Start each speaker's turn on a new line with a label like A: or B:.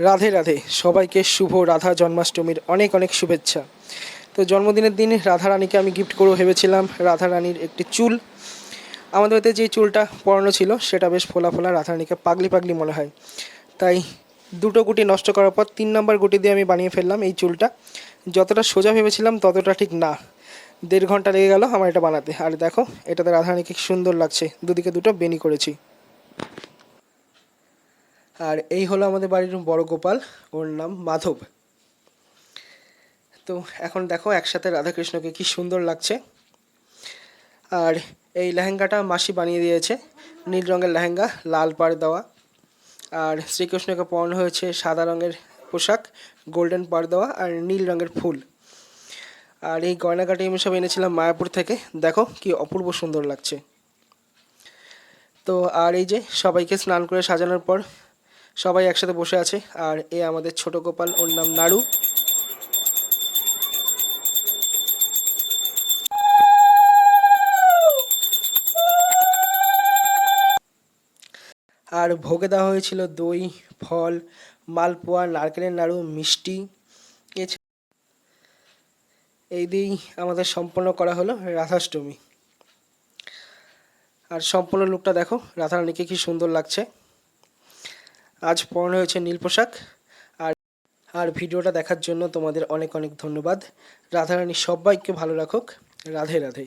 A: রাধে রাধে। সবাইকে শুভ রাধা জন্মাষ্টমীর অনেক অনেক শুভেচ্ছা। তো জন্মদিনের দিন রাধা রানীকে আমি গিফট করব ভেবেছিলাম। রাধা রানীর একটি চুল। আমাদের বাড়িতে যে চুলটা পরানো ছিল, সেটা বেশ ফোলা ফোলা, রাধা রানীকে পাগলি পাগলি মনে হয়। তাই দুটো গুটি নষ্ট করার পর তিন নম্বর গুটি দিয়ে আমি বানিয়ে ফেললাম এই চুলটা। যতটা সোজা ভেবেছিলাম, ততটা ঠিক না। দেড় ঘণ্টা লেগে গেল আমার এটা বানাতে। আর দেখো, এটাতে রাধা রানীকে সুন্দর লাগছে। দুদিকে দুটো বেনি করেছি। আর এই হলো আমাদের বাড়ির বড় গোপাল, ওর নাম মাধব। তো এখন দেখো একসাথে রাধাকৃষ্ণকে কি সুন্দর লাগছে। আর এই লেহেঙ্গাটা মাসি বানিয়ে দিয়েছে, নীল রঙের লেহেঙ্গা, লাল পাড় দেওয়া। আর শ্রীকৃষ্ণকে পরানো হয়েছে সাদা রঙের পোশাক, গোল্ডেন পাড় দেওয়া আর নীল রঙের ফুল। আর এই গয়নাকাটি আমি সব এনেছিলাম মায়াপুর থেকে, দেখো কি অপূর্ব সুন্দর লাগছে। তো আর এই যে সবাইকে স্নান করে সাজানোর পর সবাই একসাথে বসে আছে। আর এ আমাদের ছোট গোপাল, ওর নাম নাড়ু। আর ভোগে দেওয়া হয়েছিল দই, ফল, মালপোয়া, নারকেলের নাড়ু, মিষ্টি। এছাড়া এই দিয়েই আমাদের সম্পন্ন করা হলো রাধাষ্টমী। আর সম্পূর্ণ লুকটা দেখো, রাধারানীকে কি সুন্দর লাগছে। আজ পরনে হয়েছে নীল পোশাক আর আর ভিডিওটা দেখার জন্য তোমাদের অনেক অনেক ধন্যবাদ। রাধারানী সবাইকে ভালো রাখুক। রাধে রাধে।